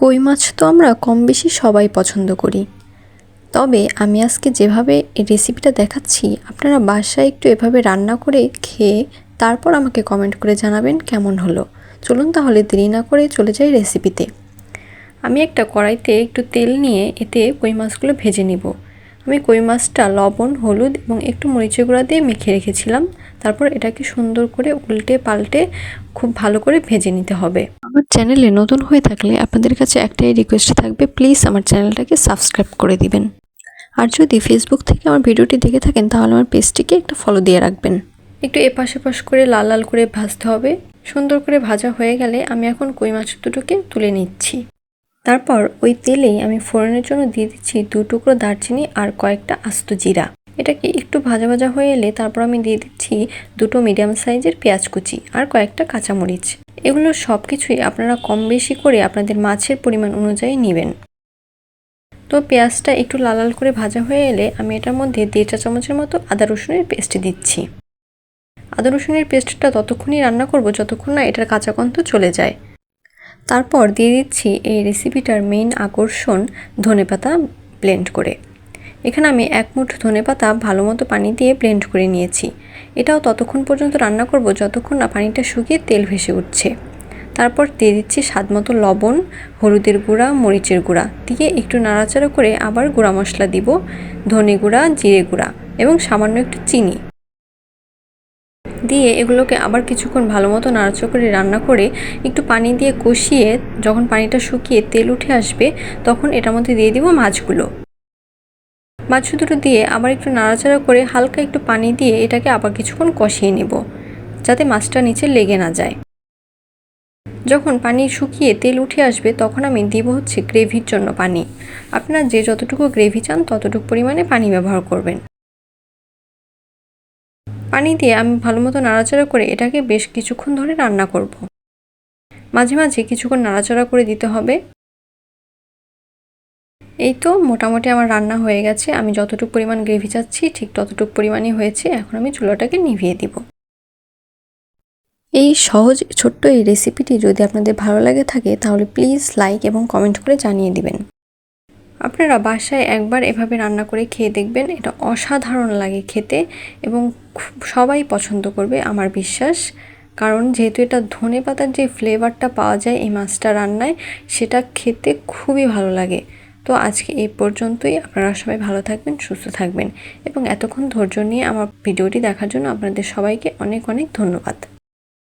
কই মাছ তো আমরা কম বেশি সবাই পছন্দ করি। তবে আমি আজকে যেভাবে রেসিপিটা দেখাচ্ছি, আপনারা বাসায় একটু এভাবে রান্না করে খেয়ে তারপর আমাকে কমেন্ট করে জানাবেন কেমন হলো। চলুন তাহলে দেরি না করে চলে যাই রেসিপিতে আমি একটা কড়াইতে একটু তেল নিয়ে এতে কই মাছগুলো ভেজে নিব। আমি কই মাছটা লবণ, হলুদ এবং একটু মরিচের গুঁড়া দিয়ে মেখে রেখেছিলাম। তারপর এটাকে সুন্দর করে উল্টে পাল্টে খুব ভালো করে ভেজে নিতে হবে। আমার চ্যানেলে নতুন হয়ে থাকলে আপনাদের কাছে একটাই রিকোয়েস্ট থাকবে প্লিজ আমার চ্যানেলটাকে সাবস্ক্রাইব করে দিবেন। আর যদি ফেসবুক থেকে আমার ভিডিওটি দেখে থাকেন, তাহলে আমার পেজটিকে একটা ফলো দিয়ে রাখবেন। একটু এপাশ এপাশ করে লাল লাল করে ভাজতে হবে। সুন্দর করে ভাজা হয়ে গেলে আমি এখন কই মাছ দুটোকে তুলে নিচ্ছি। তারপর ওই তেলেই আমি ফোড়নের জন্য দিয়ে দিচ্ছি দু টুকরো দারচিনি আর কয়েকটা আস্ত জিরা। এটাকে একটু ভাজা ভাজা হয়ে এলে তারপর আমি দিয়ে দিচ্ছি দুটো মিডিয়াম সাইজের পেঁয়াজ কুচি আর কয়েকটা কাঁচামরিচ। এগুলো সব কিছুই আপনারা কম বেশি করে আপনাদের মাছের পরিমাণ অনুযায়ী নেবেন। তো পেঁয়াজটা একটু লাল লাল করে ভাজা হয়ে এলে আমি এটার মধ্যে দেড় চা চামচের মতো আদা রসুনের পেস্ট দিচ্ছি। আদা রসুনের পেস্টটা ততক্ষণই রান্না করব যতক্ষণ না এটার কাঁচা গন্ধ চলে যায়। তারপর দিয়ে দিচ্ছি এই রেসিপিটার মেইন আকর্ষণ ধনেপাতা ব্লেন্ড করে। এখানে আমি এক মুঠ ধনেপাতা ভালো মতো পানি দিয়ে ব্লেন্ড করে নিয়েছি। এটাও ততক্ষণ পর্যন্ত রান্না করব যতক্ষণ না পানিটা শুকিয়ে তেল ভেসে উঠছে। তারপর দিয়ে দিচ্ছি স্বাদ মতো লবণ, হলুদের গুঁড়া, মরিচের গুঁড়া। দিয়ে একটু নাড়াচাড়া করে আবার গুঁড়া মশলা দিব, ধনে গুঁড়া, জিরে গুঁড়া এবং সামান্য একটু চিনি। দিয়ে এগুলোকে আবার কিছুক্ষণ ভালো মতো নাড়াচাড়া করে রান্না করে একটু পানি দিয়ে কষিয়ে যখন পানিটা শুকিয়ে তেল উঠে আসবে তখন এটার মধ্যে দিয়ে দিব মাছগুলো। মাছ দুটো দিয়ে আবার একটু নাড়াচাড়া করে হালকা একটু পানি দিয়ে এটাকে আবার কিছুক্ষণ কষিয়ে নেব, যাতে মাছটা নিচে লেগে না যায়। যখন পানি শুকিয়ে তেল উঠে আসবে, তখন আমি দিব হচ্ছে গ্রেভির জন্য পানি। আপনার যে যতটুকু গ্রেভি চান, ততটুকু পরিমাণে পানি ব্যবহার করবেন। পানি দিয়ে আমি ভালো মতো নাড়াচাড়া করে এটাকে বেশ কিছুক্ষণ ধরে রান্না করব। মাঝে মাঝে কিছুক্ষণ নাড়াচাড়া করে দিতে হবে। এই তো মোটামুটি আমার রান্না হয়ে গেছে। আমি যতটুকু পরিমাণ গ্রেভি চাচ্ছি, ঠিক ততটুকু পরিমাণই হয়েছে। এখন আমি চুলাটাকে নিভিয়ে দিব। এই সহজ, ছোট্ট এই রেসিপিটি যদি আপনাদের ভালো লাগে থাকে, তাহলে প্লিজ লাইক এবং কমেন্ট করে জানিয়ে দিবেন। আপনারা বাসায় একবার এভাবে রান্না করে খেয়ে দেখবেন, এটা অসাধারণ লাগে খেতে এবং সবাই পছন্দ করবে আমার বিশ্বাস। কারণ যেহেতু এটা ধনে পাতার যে ফ্লেভারটা পাওয়া যায় এই মাছটা রান্নায়, সেটা খেতে খুবই ভালো লাগে। তো আজকে এই পর্যন্তই। আপনারা সবাই ভালো থাকবেন, সুস্থ থাকবেন এবং এতক্ষণ ধৈর্য নিয়ে আমার ভিডিওটি দেখার জন্য আপনাদের সবাইকে অনেক অনেক ধন্যবাদ।